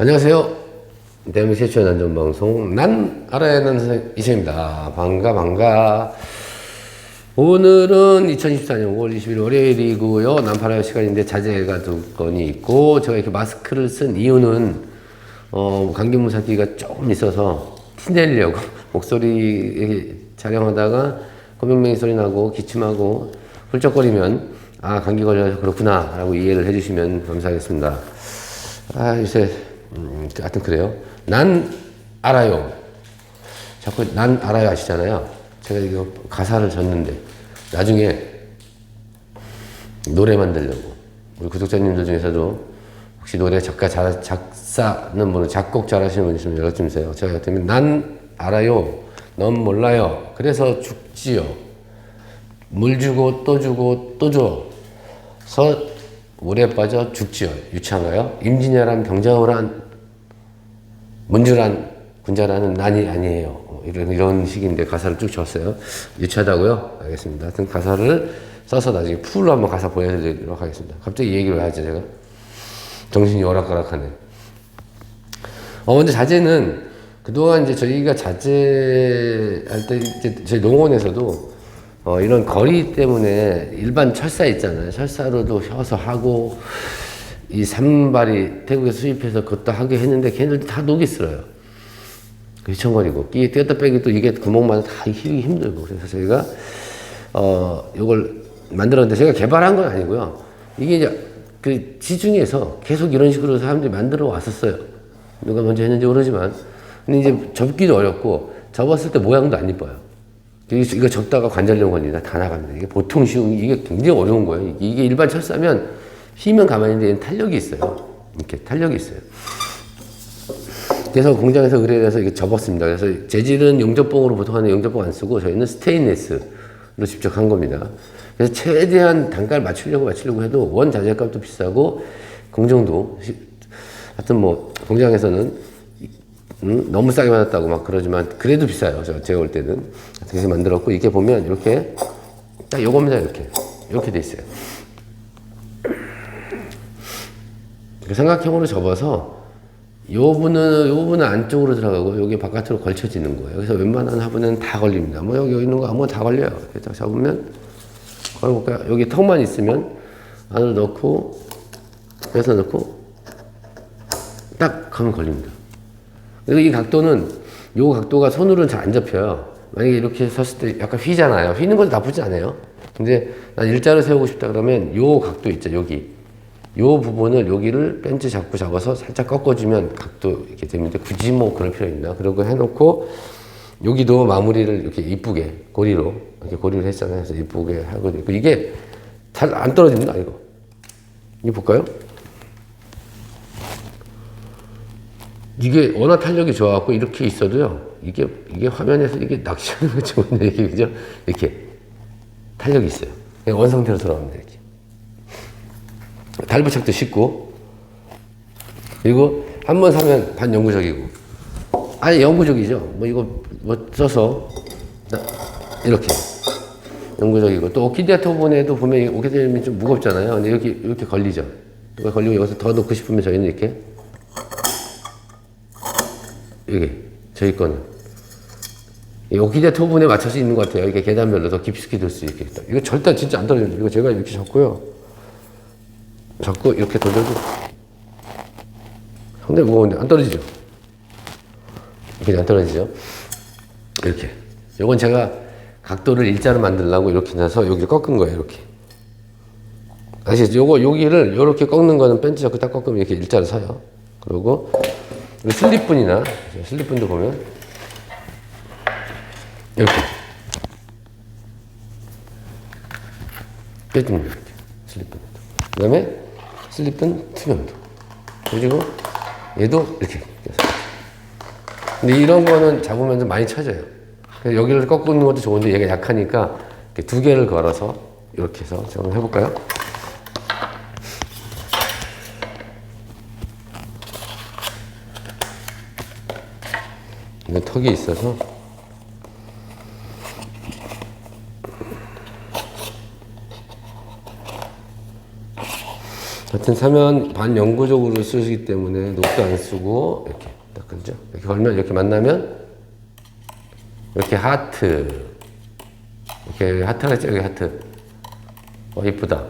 안녕하세요. 대한민국 최초의 난전방송 난 알아야 하는 이세입니다. 반가 반가. 오늘은 2024년 5월 20일 월요일이고요. 난파라의 시간인데 자제가 두 건이 있고 제가 이렇게 마스크를 쓴 이유는 어, 감기 문사기가 조금 있어서 티내려고 목소리 촬영하다가 고명맹이 소리 나고 기침하고 훌쩍거리면 아 감기 걸려서 그렇구나 라고 이해를 해주시면 감사하겠습니다. 아 요새 음, 하여튼 그래요. 난 알아요. 자꾸 난 알아요 하시잖아요. 제가 이거 가사를 줬는데 나중에 노래 만들려고 우리 구독자님들 중에서도 혹시 노래 작가 잘 작사는 분은 작곡 잘하시는 분 있으면 연락 좀 주세요. 제가 때문에 난 알아요. 넌 몰라요. 그래서 죽지요. 물 주고 또 주고 또 줘. 서 물에 빠져 죽지요. 유치한가요? 임진왜란 병자호란 문주란 군자라는 난이 아니에요. 어, 이런 이런 식인데 가사를 쭉 줬어요. 유치하다고요? 알겠습니다. 하여튼 가사를 써서 나중에 풀로 한번 가사 보여드리도록 하겠습니다. 갑자기 이 얘기를 하죠 제가. 정신이 오락가락하네. 어 근데 자제는 그동안 이제 저희가 자제할 때 이제 저희 농원에서도 어, 이런 거리 때문에 일반 철사 있잖아요. 철사로도 혀서 하고 이 산발이 태국에서 수입해서 그것도 하게 했는데 걔네들 다 녹이 쓸어요. 휘청거리고 끼 떼었다 빼기 또 이게 구멍마다 다 힘이 힘들고 그래서 저희가 어 요걸 만들었는데 제가 개발한 건 아니고요. 이게 이제 그 지중해에서 계속 이런 식으로 사람들이 만들어 왔었어요. 누가 먼저 했는지 모르지만 근데 이제 접기도 어렵고 접었을 때 모양도 안 이뻐요. 이거 접다가 관절염 걸리다 다 나갑니다. 이게 보통 쉬운 이게 굉장히 어려운 거예요. 이게 일반 철사면 휘면 가만히 있는데 탄력이 있어요. 이렇게 탄력이 있어요. 그래서 공장에서 그래서 이게 접었습니다. 그래서 재질은 용접봉으로 보통 하는 용접봉 안 쓰고 저희는 스테인레스로 직접 한 겁니다. 그래서 최대한 단가를 맞추려고 맞추려고 해도 원 자재값도 비싸고 공정도 시- 하여튼 뭐 공장에서는 음, 너무 싸게 받았다고 막 그러지만 그래도 비싸요. 저 제가 올 때는 그래서 만들었고 이게 보면 이렇게 딱 요겁니다. 이렇게 이렇게 돼 있어요. 이렇게 삼각형으로 접어서 요 부분은 요 부분은 안쪽으로 들어가고 여기 바깥으로 걸쳐지는 거예요. 그래서 웬만한 화분은 다 걸립니다. 뭐 여기 있는 거 아무거나 다 걸려요. 이렇게 딱 잡으면 걸어볼까요? 여기 턱만 있으면 안으로 넣고 빼서 넣고 딱 하면 걸립니다. 그리고 이 각도는 요 각도가 손으로는 잘 안 잡혀요. 만약에 이렇게 섰을 때 약간 휘잖아요. 휘는 것도 나쁘지 않아요. 근데 난 일자로 세우고 싶다 그러면 요 각도 있죠, 여기. 요 부분을 여기를 벤치 잡고 잡아서 살짝 꺾어주면 각도 이렇게 됩니다. 굳이 뭐 그럴 필요 있나? 그러고 해놓고 여기도 마무리를 이렇게 이쁘게 고리로 이렇게 고리를 했잖아요. 그래서 이쁘게 하고 있고 이게 잘 안 떨어집니다, 이거. 이거 볼까요? 이게 워낙 탄력이 좋아갖고 이렇게 있어도요. 이게 이게 화면에서 이게 낚시하는 것처럼 이렇게 그죠? 이렇게 탄력이 있어요. 그냥 원상태로 돌아옵니다. 이렇게. 달부착도 쉽고 그리고 한 번 사면 반영구적이고 아니 영구적이죠. 뭐 이거 뭐 써서 나- 이렇게 영구적이고 또 오키디아 토본에도 보면 오키디아는 좀 무겁잖아요. 근데 이렇게 이렇게 걸리죠. 걸리고 여기서 더 넣고 싶으면 저희는 이렇게 여기 저희 거는 이 오키디아 토분에 맞춰서 있는 것 같아요. 이게 계단별로 더 깊숙이 둘수 있겠다. 이거 절대 진짜 안 떨어져요. 이거 제가 이렇게 잡고요. 잡고 이렇게 돌려도 상당히 무거운데 안 떨어지죠. 이렇게 안 떨어지죠. 이렇게. 요건 제가 각도를 일자로 만들려고 이렇게 해서 여기를 꺾은 거예요. 이렇게. 아시죠? 요거 여기를 이렇게 꺾는 거는 벤치 잡고 딱 꺾으면 이렇게 일자로 서요. 그리고 이 슬립분이나 슬립분도 보면 이렇게 빼줍니다. 이렇게 슬립분. 그 다음에 슬립분 투명도. 그리고 얘도 이렇게. 근데 이런 거는 잡으면 좀 많이 쳐져요. 여기를 꺾는 것도 좋은데 얘가 약하니까 두 개를 걸어서 이렇게 해서 좀 해볼까요? 이건 턱이 있어서. 하여튼 사면 반영구적으로 쓰기 때문에 녹도 안 쓰고 이렇게 딱 그죠? 이렇게 걸면 이렇게 만나면 이렇게 하트. 이렇게 하트가 있죠 여기 하트. 어 이쁘다.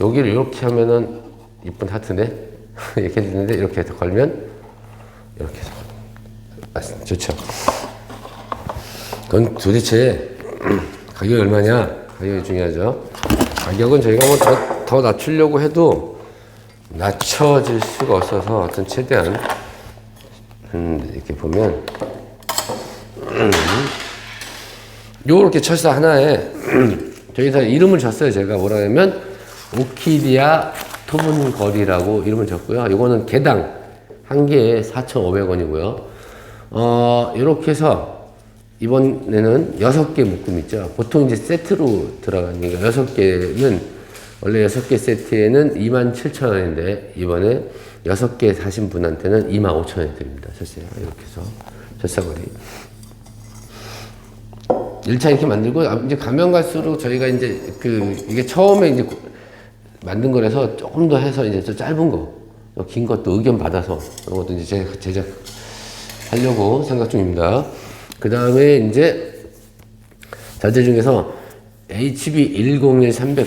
여기를 이렇게 하면은 이쁜 하트네? 이렇게 되는데 이렇게 해서 걸면 이렇게 해서. 좋죠. 그건 도대체 가격이 얼마냐? 가격이 중요하죠. 가격은 저희가 뭐 더 더 낮추려고 해도 낮춰질 수가 없어서 어떤 최대한 음, 이렇게 보면 음, 요렇게 철사 하나에 저기서 이름을 줬어요. 제가 뭐라 하면 오키디아 토분거리라고 이름을 줬고요. 요거는 개당 한 개에 4,500원이고요 어 요렇게 해서 이번에는 여섯 개 묶음 있죠 보통 이제 세트로 들어가니까 여섯 개는 원래 여섯 개 세트에는 27,000원인데 이번에 여섯 개 사신 분한테는 25,000원이 드립니다. 셨어요 이렇게 해서 절사거리. 1차 이렇게 만들고 아, 이제 가면 갈수록 저희가 이제 그 이게 처음에 이제 만든 거라서 조금 더 해서 이제 좀 짧은 거, 긴 것도 의견 받아서 그런 것도 이제 제작 하려고 생각 중입니다. 그 다음에 이제 자재 중에서 HB101 300g.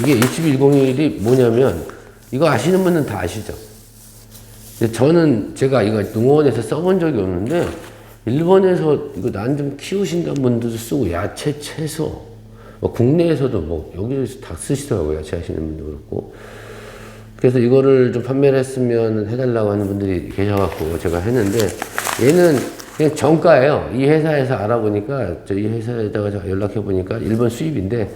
이게 HB101이 뭐냐면 이거 아시는 분은 다 아시죠? 저는 제가 이거 농원에서 써본 적이 없는데 일본에서 이거 난 좀 키우신다는 분들도 쓰고 야채, 채소 뭐 국내에서도 뭐 여기서 다 쓰시더라고요 야채 하시는 분도 그렇고 그래서 이거를 좀 판매를 했으면 해달라고 하는 분들이 계셔갖고 제가 했는데 얘는 그냥 정가예요 이 회사에서 알아보니까 저희 회사에다가 연락해보니까 일본 수입인데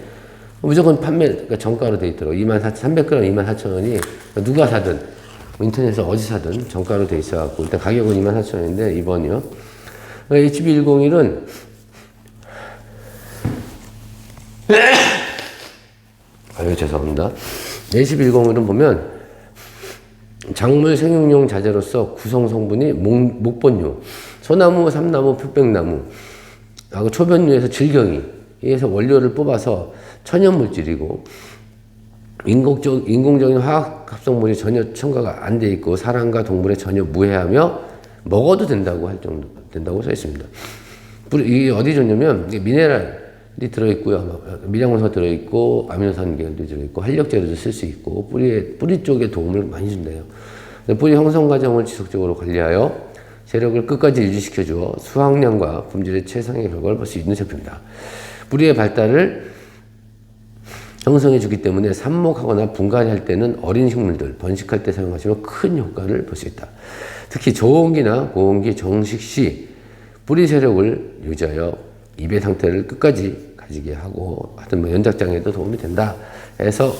무조건 판매, 그러니까 정가로 돼 있더라고. 2만 4 300g 2만 4천 원이 누가 사든, 뭐 인터넷에서 어디 사든 정가로 돼 있어갖고, 일단 가격은 2만 4천 원인데, 이번이요. HB101은, 아유, 죄송합니다. HB101은 보면, 작물 생육용 자재로서 구성 성분이 목, 목본유, 소나무, 삼나무, 표백나무, 하고 초변류에서 질경이, 에서 원료를 뽑아서 천연 물질이고 인공적, 인공적인 화학 합성물이 전혀 첨가가 안 돼 있고 사람과 동물에 전혀 무해하며 먹어도 된다고 할 정도 된다고 써 있습니다. 이게 어디 좋냐면 이게 미네랄이 들어있고요, 미량원소 들어있고 아미노산 계열도 들어있고 활력제로도 쓸 수 있고 뿌리에 뿌리 쪽에 도움을 많이 준대요. 뿌리 형성 과정을 지속적으로 관리하여 세력을 끝까지 유지시켜 주어 수확량과 품질의 최상의 결과를 볼 수 있는 제품이다. 뿌리의 발달을 형성해 주기 때문에 삽목하거나 분갈이할 때는 어린 식물들 번식할 때 사용하시면 큰 효과를 볼 수 있다. 특히 저온기나 고온기 정식 시 뿌리 세력을 유지하여 잎의 상태를 끝까지 가지게 하고 하여튼 뭐 연작장에도 도움이 된다. 해서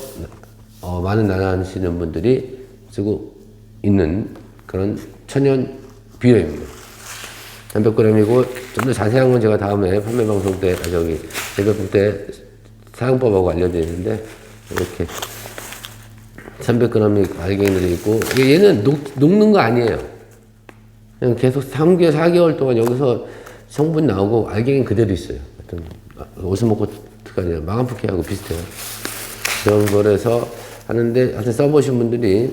어, 많은 나눠하시는 분들이 쓰고 있는 그런 천연 비료입니다. 300g이고 좀 더 자세한 건 제가 다음에 판매 방송 때 아, 저기 재배품 때 사용법하고 알려드리는데 이렇게 300g이 알갱이 들어있고 얘는 녹, 녹는 거 아니에요. 그냥 계속 3개월, 4개월 동안 여기서 성분 나오고 알갱이 그대로 있어요. 하여튼 오스모코트가 아니라 마감프키하고 비슷해요. 그런 거라서 하는데 하여튼 써보신 분들이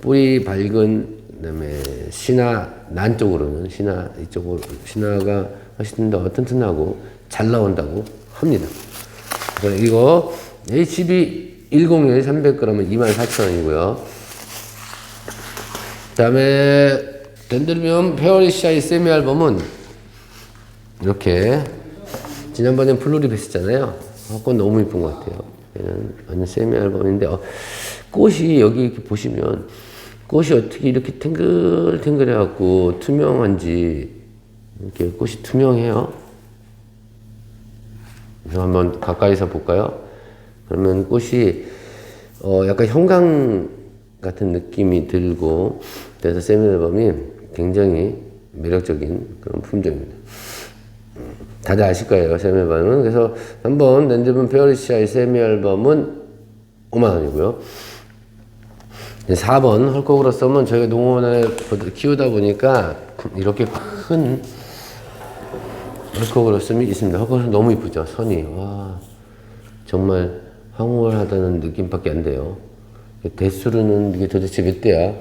뿌리 밝은 그다음에 신화 난 쪽으로는 신화 이쪽으로 신화가 훨씬 더 튼튼하고 잘 나온다고 합니다. 그래서 이거 HB 101 300g은 24,000원이고요. 그다음에 덴드르비움 페어리샤이 세미 앨범은 이렇게 지난번엔 플루리 베스잖아요. 그건 너무 이쁜 것 같아요. 얘는 완전 세미 앨범인데 어, 꽃이 여기 이렇게 보시면 꽃이 어떻게 이렇게 탱글탱글해 갖고 투명한지 이렇게 꽃이 투명해요. 한번 가까이서 볼까요? 그러면 꽃이 어 약간 형광 같은 느낌이 들고 그래서 세미 앨범이 굉장히 매력적인 그런 품종입니다. 다들 아실 거예요, 세미 앨범은. 그래서 한번 랜드분 페어리시아의 세미 앨범은 5만 원이고요. 4번 헐코그로썸은 저희가 농원에 키우다 보니까 이렇게 큰 헐코그로썸이 있습니다. 헐코그로썸 너무 이쁘죠? 선이. 와, 정말 황홀하다는 느낌밖에 안 돼요. 대수로는 이게 도대체 몇 대야?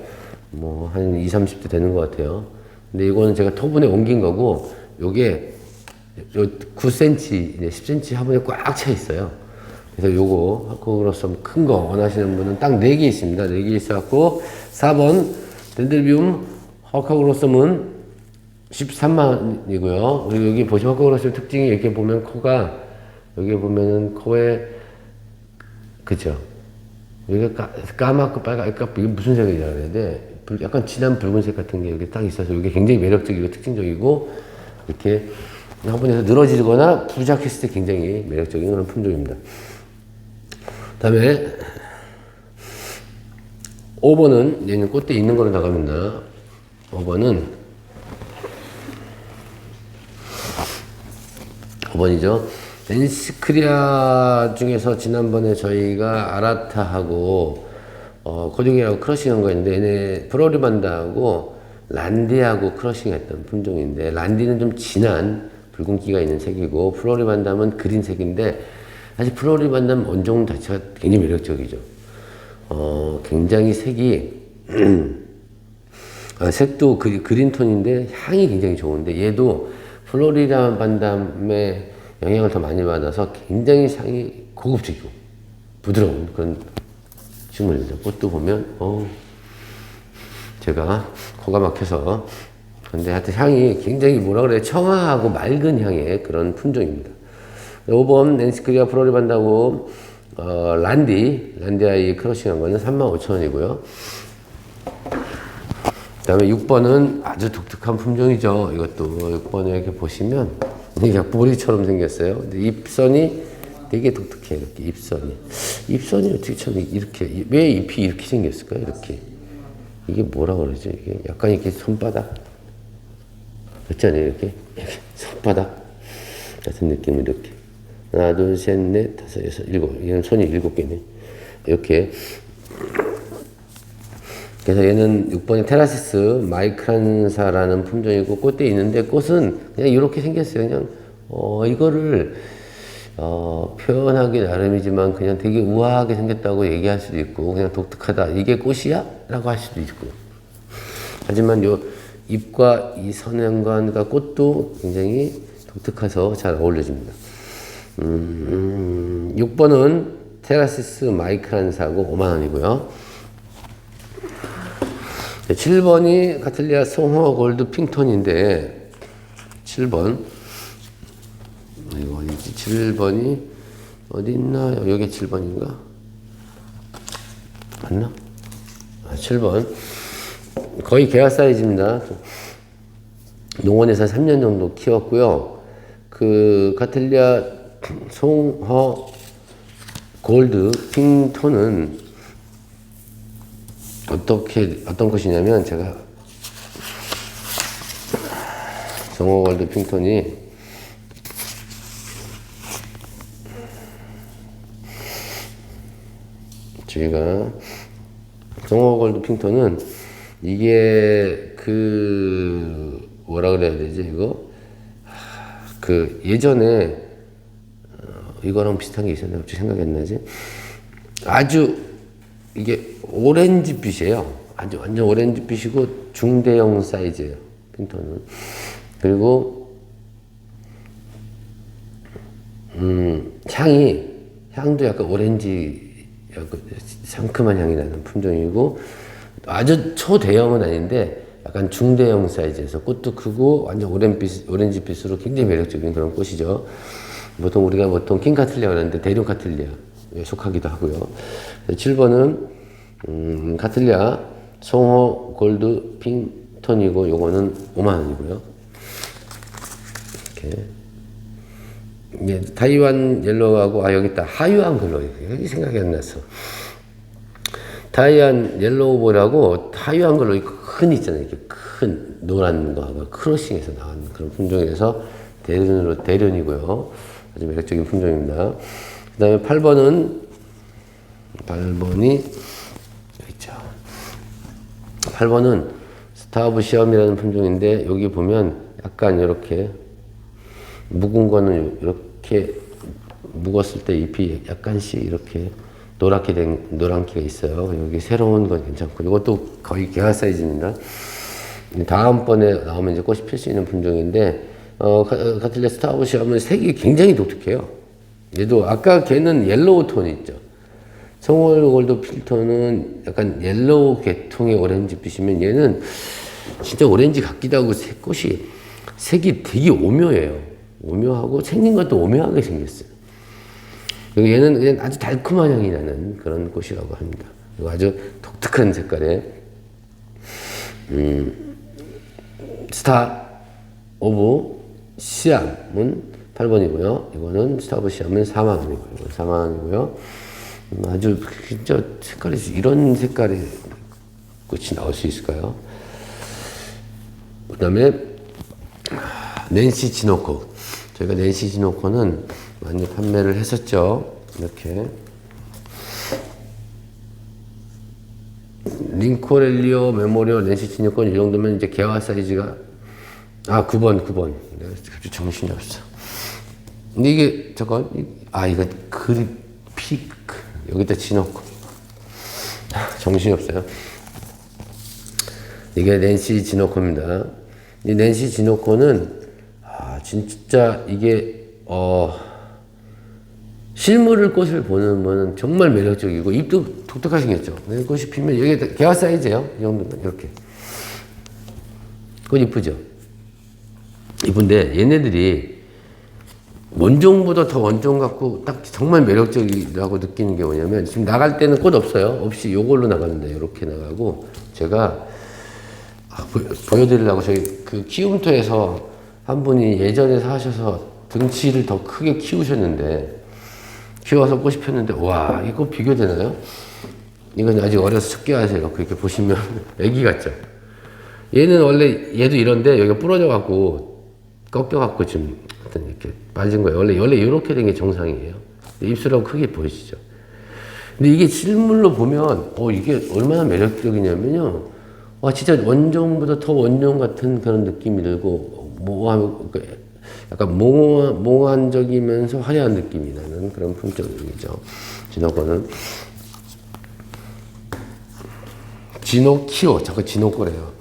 뭐, 한 20, 30대 되는 것 같아요. 근데 이거는 제가 토분에 옮긴 거고, 요게 요 9cm, 이제 10cm 화분에 꽉 차 있어요. 그래서 요거 하코그로썸 큰거 원하시는 분은 딱 4개 있습니다. 4개 있어갖고 4번 덴들비움 하코그로썸은 13만이고요. 그리고 여기 보시면 하코그로썸 특징이 이렇게 보면 코가 여기 보면은 코에 그죠? 여기가 까, 까맣고 빨갛고 이게 무슨 돼? 불- 약간 진한 붉은색 같은 게 여기 딱 있어서 이게 굉장히 매력적이고 특징적이고 이렇게 화분에서 늘어지거나 부작했을 때 굉장히 매력적인 그런 품종입니다. 다음에 5번은 얘는 꽃대 있는 거로 나갑니다. 5번은 5번이죠. 엔시크리아 중에서 지난번에 저희가 아라타하고 어, 고등이하고 크러싱한 거 있는데 얘네 프로리반다하고 란디하고 크러싱했던 품종인데 란디는 좀 진한 붉은기가 있는 색이고 플로리반담은 그린색인데 사실 플로리반담 원종 자체가 굉장히 매력적이죠. 어, 굉장히 색이 아, 색도 그, 그린 톤인데 향이 굉장히 좋은데 얘도 플로리다 반담의 영향을 더 많이 받아서 굉장히 향이 고급지고 부드러운 그런 식물입니다. 꽃도 보면 어 제가 코가 막혀서 근데 하여튼 향이 굉장히 뭐라 그래 청아하고 맑은 향의 그런 품종입니다. 5번 낸시크리아 플로리반다고 어, 란디 란디아이 크러싱한 거는 35,000원이고요. 그 다음에 6번은 아주 독특한 품종이죠. 이것도 6번에 이렇게 보시면 이게 보리처럼 생겼어요. 근데 잎선이 되게 독특해요. 이렇게 잎선이. 잎선이 어떻게 참 이렇게, 왜 잎이 이렇게 생겼을까요? 이렇게. 이게 뭐라 그러죠? 이게 약간 이렇게 손바닥? 있잖아요. 이렇게. 이렇게 손바닥 같은 느낌으로 이렇게. 하나, 둘, 셋, 넷, 다섯, 여섯, 일곱. 이건 손이 일곱 개네. 이렇게. 그래서 얘는 6번에 테라시스 마이크란사라는 품종이고 꽃대 있는데 꽃은 그냥 이렇게 생겼어요. 그냥 어 이거를 어 표현하기 나름이지만 그냥 되게 우아하게 생겼다고 얘기할 수도 있고 그냥 독특하다 이게 꽃이야? 라고 할 수도 있고 하지만 요 잎과 이 선연관과 꽃도 굉장히 독특해서 잘 어울려집니다. 음, 음, 6번은 테라시스 마이크란사고 5만원이고요. 7번이 카틀리아 송호 골드 핑톤인데 7번 이거 어디지? 7번이 어디 있나? 여기 7번인가? 맞나? 아, 7번 거의 개화 사이즈입니다. 농원에서 3년 정도 키웠고요. 그 카틀리아 송허 골드 핑톤은 어떻게 어떤 것이냐면 제가 정호월드 핑턴이 저희가 정호월드 핑턴은 이게 그 뭐라 그래야 되지 이거 그 예전에 어, 이거랑 비슷한 게 있었나 갑자기 생각이 안 나지 아주 이게 오렌지빛이에요. 아주 완전 오렌지빛이고 중대형 사이즈예요. 핀톤은. 그리고 음, 향이 향도 약간 오렌지 약간 상큼한 향이 나는 품종이고 아주 초대형은 아닌데 약간 중대형 사이즈에서 꽃도 크고 완전 오렌빛, 오렌지빛으로 굉장히 매력적인 그런 꽃이죠. 보통 우리가 보통 킹카틀리아 그러는데 대륙 카틀리아 에 속하기도 하고요. 7번은 음, 카틀리아 송호 골드 핑톤이고 요거는 5만 원이고요. 이렇게 예, 타이완 옐로우하고 아 여기 있다 하유안 글로 여기 생각이 안 났어. 타이완 옐로우볼하고 타이완 글로 큰 있잖아요. 이렇게 큰 노란 거하고 크로싱에서 나온 그런 품종에서 대련으로 대련이고요. 아주 매력적인 품종입니다. 그 다음에 8번은 8번이 여기 있죠. 8번은 스타브 시험이라는 품종인데 여기 보면 약간 이렇게 묵은 거는 이렇게 묵었을 때 잎이 약간씩 이렇게 노랗게 된 노란기가 있어요. 여기 새로운 건 괜찮고 이것도 거의 개화 사이즈입니다. 다음번에 나오면 이제 꽃이 필 수 있는 품종인데 어, 카- 어, 카틀리아 스타우시 하면 색이 굉장히 독특해요. 얘도 아까 걔는 옐로우 톤 있죠. 성월 골드 필터는 약간 옐로우 계통의 오렌지빛이면 얘는 진짜 오렌지 같기도 하고 색 꽃이 색이 되게 오묘해요. 오묘하고 생긴 것도 오묘하게 생겼어요. 그리고 얘는 그냥 아주 달콤한 향이 나는 그런 꽃이라고 합니다. 그리고 아주 독특한 색깔의 음, 스타 오브 시암은 8번이고요. 이거는 스타 오브 시암은 4만 원이고요. 4만 원이고요. 음, 아주 진짜 색깔이 이런 색깔의 꽃이 나올 수 있을까요? 그 다음에 낸시 지노코. 저희가 낸시 지노코는 많이 판매를 했었죠. 이렇게. 링코렐리오 메모리오 낸시 지노코 이 정도면 이제 개화 사이즈가 아 9번 9번. 내가 갑자기 정신이 없어. 근데 이게 잠깐 이- 아 이거 그리피크 여기다 지노코. 정신이 없어요. 이게 낸시 지노코입니다. 이 낸시 지노코는 아 진짜 이게 어 실물을 꽃을 보는 거는 정말 매력적이고 잎도 독특하게 생겼죠. 네, 꽃이 피면 여기 개화 사이즈예요. 이 정도면 이렇게. 꽃 이쁘죠. 이쁜데 얘네들이 원종보다 더 원종 같고 딱 정말 매력적이라고 느끼는 게 뭐냐면 지금 나갈 때는 꽃 없어요. 없이 요걸로 나가는데 이렇게 나가고 제가 아, 보, 보여드리려고 저희 그 키움터에서 한 분이 예전에 사셔서 등치를 더 크게 키우셨는데 키워서 꽃이 폈는데 와 이거 비교되나요? 이건 아직 어려서 적게 하세요. 그렇게 보시면 애기 같죠? 얘는 원래 얘도 이런데 여기가 부러져 갖고 꺾여 갖고 지금 하여튼 이렇게 빠진 거예요. 원래 원래 이렇게 된 게 정상이에요. 입술하고 크게 보이시죠? 근데 이게 실물로 보면 어 이게 얼마나 매력적이냐면요. 와 진짜 원종보다 더 원종 같은 그런 느낌이 들고 모함 그 약간 몽 몽환적이면서 화려한 느낌이 나는 그런 품종이죠. 진호거는 진호 키오 자꾸 진호 거래요.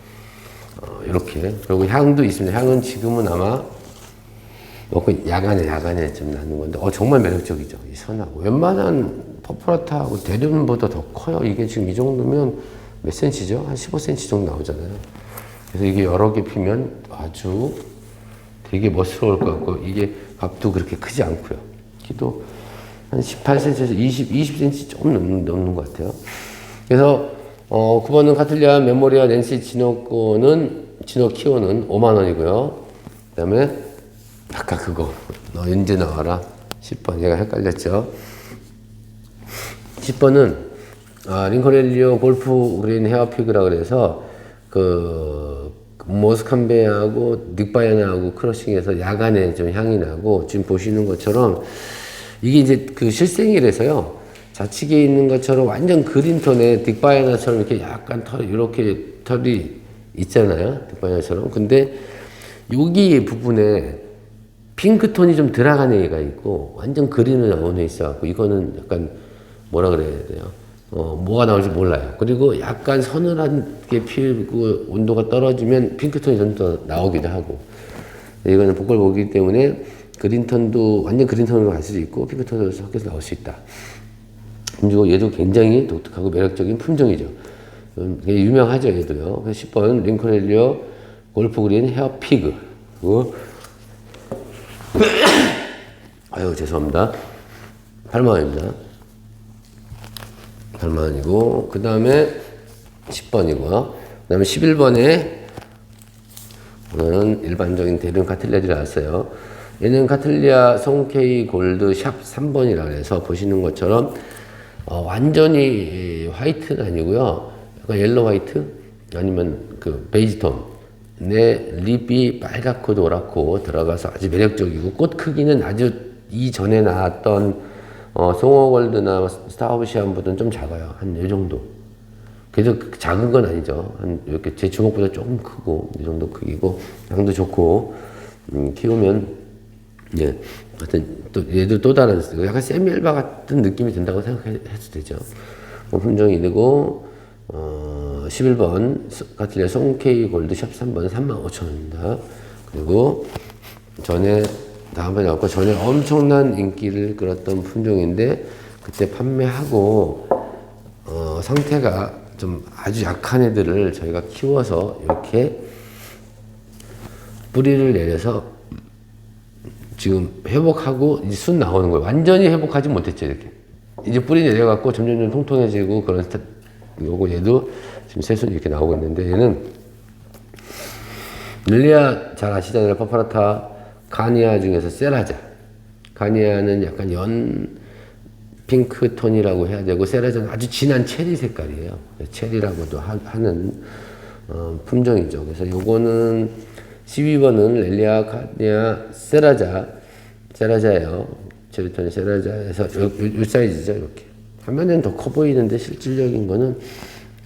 어, 이렇게 그리고 향도 있습니다. 향은 지금은 아마 먹고 야간에 야간에 좀 나는 건데 어 정말 매력적이죠. 이 선하고 웬만한 퍼프라타하고 대륜보다 더 커요. 이게 지금 이 정도면 몇 센치죠? 한 15cm 정도 나오잖아요. 그래서 이게 여러 개 피면 아주 되게 멋스러울 것 같고 이게 값도 그렇게 크지 않고요. 키도 한 18cm에서 20, 20cm 조금 넘는, 넘는 것 같아요. 그래서 어, 9번은 카틀리아 메모리아 낸시 지노코는 지노키오는 5만 원이고요. 그다음에 아까 그거 너 언제 나와라 10번 얘가 헷갈렸죠. 10번은 아, 링컨렐리오 골프 그린 헤어피그라 그래서 그 모스캄베하고 닉바이아나하고 크러싱해서 야간에 좀 향이 나고 지금 보시는 것처럼 이게 이제 그 실생이라서요. 좌측에 있는 것처럼 완전 그린 톤에 딕바이아나처럼 이렇게 약간 털 이렇게 털이 있잖아요. 딕바이아나처럼. 근데 여기 부분에 핑크 톤이 좀 들어간 애가 있고 완전 그린으로 나온 애 있어갖고 이거는 약간 뭐라 그래야 돼요? 어 뭐가 나올지 몰라요. 그리고 약간 서늘하게 피고 온도가 떨어지면 핑크톤이 좀 더 나오기도 하고 이거는 복골복이기 때문에 그린톤도 완전 그린톤으로 갈 수도 있고 핑크톤으로 섞여서 나올 수 있다. 그리고 얘도 굉장히 독특하고 매력적인 품종이죠. 음, 유명하죠 얘도요. 그래서 10번 링컨렐리오 골프 그린 헤어 피그 그리고 아유 죄송합니다. 8만 원입니다. 8만 원이고 그 다음에 10번이고요. 그 다음에 11번에 오늘은 일반적인 대륜 카틀리아들이 나왔어요. 얘는 카틀리아 송케이 골드 샵 3번이라 해서 보시는 것처럼 어, 완전히 화이트는 아니고요. 약간 옐로 화이트 아니면 그 베이지 톤. 내 립이 빨갛고 노랗고 들어가서 아주 매력적이고 꽃 크기는 아주 이전에 나왔던 어, 송어골드나 스타오시안보다는 좀 작아요. 한 이 정도. 그래도 작은 건 아니죠. 한 이렇게 제 주먹보다 조금 크고 이 정도 크기고 향도 좋고 음, 키우면 예 하여튼 또 얘도 또 다른 약간 세미엘바 같은 느낌이 든다고 생각해도 되죠. 뭐 품종이 되고 어 11번 카틀리아 송케이 골드 샵 3번 35,000원입니다. 그리고 전에 다음번에 나왔고 전에 엄청난 인기를 끌었던 품종인데 그때 판매하고 어 상태가 좀 아주 약한 애들을 저희가 키워서 이렇게 뿌리를 내려서 지금 회복하고 이제 순 나오는 거예요. 완전히 회복하지 못했죠, 이렇게. 이제 뿌리 내려갖고 점점 점 통통해지고 그런 스타, 요거 얘도 지금 새순 이렇게 나오고 있는데 얘는 릴리아 잘 아시잖아요. 파파라타 가니아 중에서 세라자. 가니아는 약간 연 핑크 톤이라고 해야 되고 세라자는 아주 진한 체리 색깔이에요. 체리라고도 하, 는 어, 품종이죠. 그래서 요거는 12번은 렐리아 카니아 세라자 세라자예요. 체리톤의 세라자에서 요, 요, 요 사이즈죠. 이렇게 화면엔 더 커 보이는데 실질적인 거는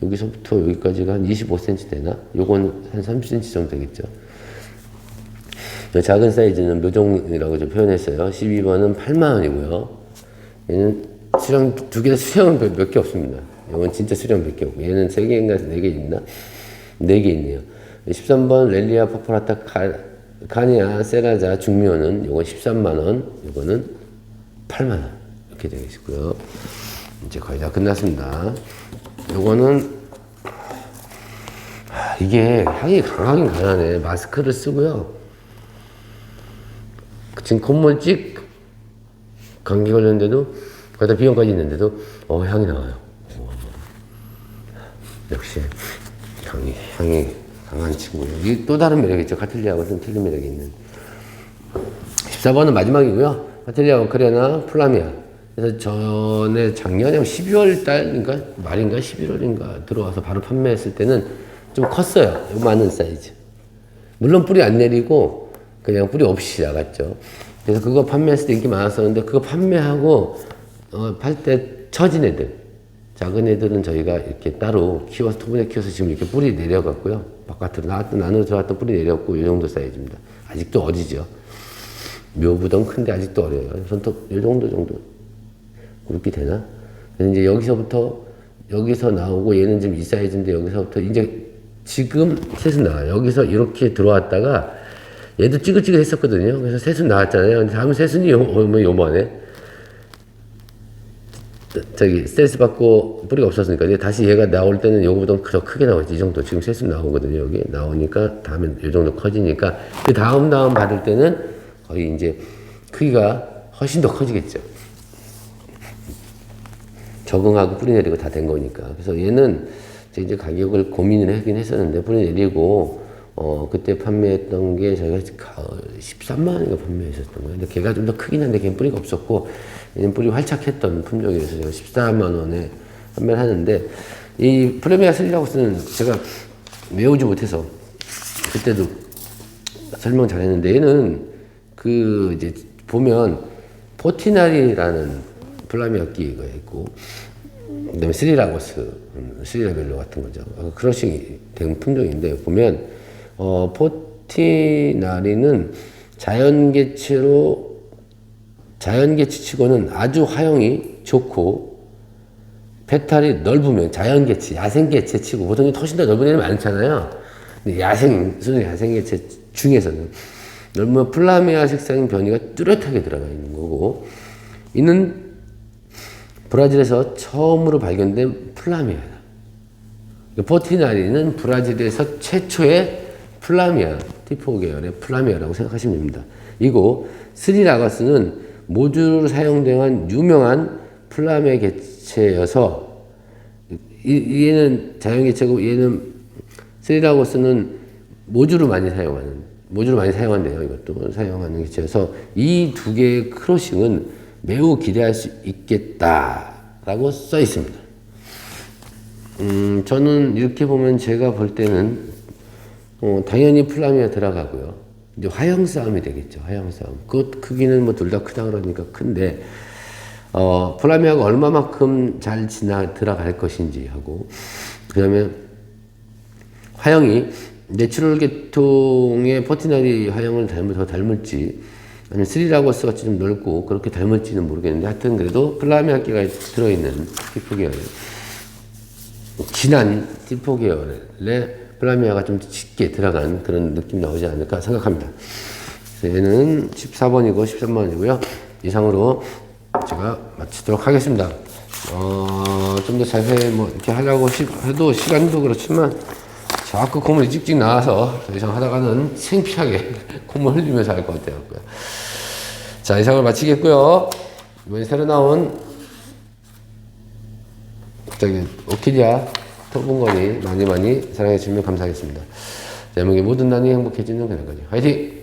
여기서부터 여기까지가 한 25cm 되나? 요건 한 30cm 정도 되겠죠. 요 작은 사이즈는 묘종이라고 좀 표현했어요. 12번은 8만원이고요. 얘는 수량, 두개다 수량은 몇 개 없습니다. 이건 진짜 수량 몇 개 없고, 얘는 세 개인가 네개 있나? 네개 있네요. 13번 렐리아 파포라타 카, 카니아 세라자 중묘는 요건 13만원, 요거는 8만원. 이렇게 되겠고요. 이제 거의 다 끝났습니다. 요거는, 아, 이게 향이 강하긴 강하네. 마스크를 쓰고요. 지금 콧물 찍 감기 걸렸는데도 거기다 비염까지 있는데도 어 향이 나와요. 오. 역시 향이 향이 강한 친구예요. 이게 또 다른 매력이 있죠. 카틀리아하고 좀 틀린 매력이 있는. 14번은 마지막이고요. 카틀리아 오크레나 플라미아. 그래서 전에 작년에 12월 달인가 말인가 11월인가 들어와서 바로 판매했을 때는 좀 컸어요. 많은 사이즈. 물론 뿌리 안 내리고 그냥 뿌리 없이 나갔죠. 그래서 그거 판매했을 때 인기 많았었는데 그거 판매하고 어, 팔때 처진 애들 작은 애들은 저희가 이렇게 따로 키워서 토분에 키워서 지금 이렇게 뿌리 내려갔고요. 바깥으로 나왔던 안으로 들어왔던 뿌리 내렸고 이 정도 사이즈입니다. 아직도 어리죠. 묘보던 큰데 아직도 어려요. 손톱 이 정도 정도 그렇게 되나? 그래서 이제 여기서부터 여기서 나오고 얘는 지금 이 사이즈인데 여기서부터 이제 지금 셋은 나와요. 여기서 이렇게 들어왔다가 얘도 찌긋찌긋했었거든요. 그래서 새순 나왔잖아요. 근데 다음 새순이 요, 뭐 요만해. 저기 스트레스 받고 뿌리가 없었으니까. 이제 다시 얘가 나올 때는 요거보다 더 크게 나오지. 이 정도. 지금 새순 나오거든요 여기. 나오니까 다음에 요 정도 커지니까. 그 다음 다음 받을 때는 거의 이제 크기가 훨씬 더 커지겠죠. 적응하고 뿌리 내리고 다 된 거니까. 그래서 얘는 이제 가격을 고민을 하긴 했었는데 뿌리 내리고 어 그때 판매했던 게 저희가 13만 원인가 판매했었던 거예요. 근데 걔가 좀 더 크긴 한데 걔는 뿌리가 없었고 얘는 뿌리 활착했던 품종이라서 제가 14만 원에 판매를 하는데 이 프레미아 3라고스는 제가 외우지 못해서 그때도 설명 잘 했는데 얘는 그 이제 보면 포티나리라는 플라미아끼가 있고 그 다음에 스리라고스, 음, 스리라벨로 같은 거죠. 어, 크러싱이 된 품종인데 보면 어, 포티나리는 자연개체로 자연개체치고는 아주 화형이 좋고 페탈이 넓으면 자연개체, 야생개체치고 보통 훨씬 더 넓은 애는 많잖아요. 근데 야생, 수는 야생개체 중에서는 넓으면 플라미아 색상 변이가 뚜렷하게 들어가 있는 거고 이는 브라질에서 처음으로 발견된 플라미아다. 포티나리는 브라질에서 최초의 플라미아, 티포 계열의 플라미아라고 생각하시면 됩니다. 이고 스리라가스는 모주로 사용된 유명한 플라미아 개체여서 이, 얘는 자연 개체고 얘는 스리라고스는 모주로 많이 사용하는 모주로 많이 사용한대요. 이것도 사용하는 개체여서 이 두 개의 크로싱은 매우 기대할 수 있겠다라고 써 있습니다. 음, 저는 이렇게 보면 제가 볼 때는 어, 당연히 플라미아 들어가고요. 이제 화형 싸움이 되겠죠. 화형 싸움. 그 크기는 뭐 둘 다 크다 그러니까 큰데 어, 플라미아가 얼마만큼 잘 지나 들어갈 것인지 하고 그다음에 화형이 내추럴 계통의 포티나리 화형을 닮을 더 닮을지 아니면 3라고 쓸지 좀 넓고 그렇게 닮을지는 모르겠는데 하여튼 그래도 플라미 학기가 들어있는 티프 계열 진한 티프 계열의 플라미아가 좀 짙게 들어간 그런 느낌 나오지 않을까 생각합니다. 얘는 14번이고 13번이고요. 이상으로 제가 마치도록 하겠습니다. 어, 좀 더 자세히 뭐 이렇게 하려고 시- 해도 시간도 그렇지만 자꾸 콧물이 찍찍 나와서 더 이상 하다가는 창피하게 콧물 흘리면서 할 것 같아요. 자, 이상을 마치겠고요. 이번에 새로 나온 저기 오키디아 토분거리 많이 많이 사랑해 주시면 감사하겠습니다. 제목이 모든 난이 행복해지는 그날까지 화이팅!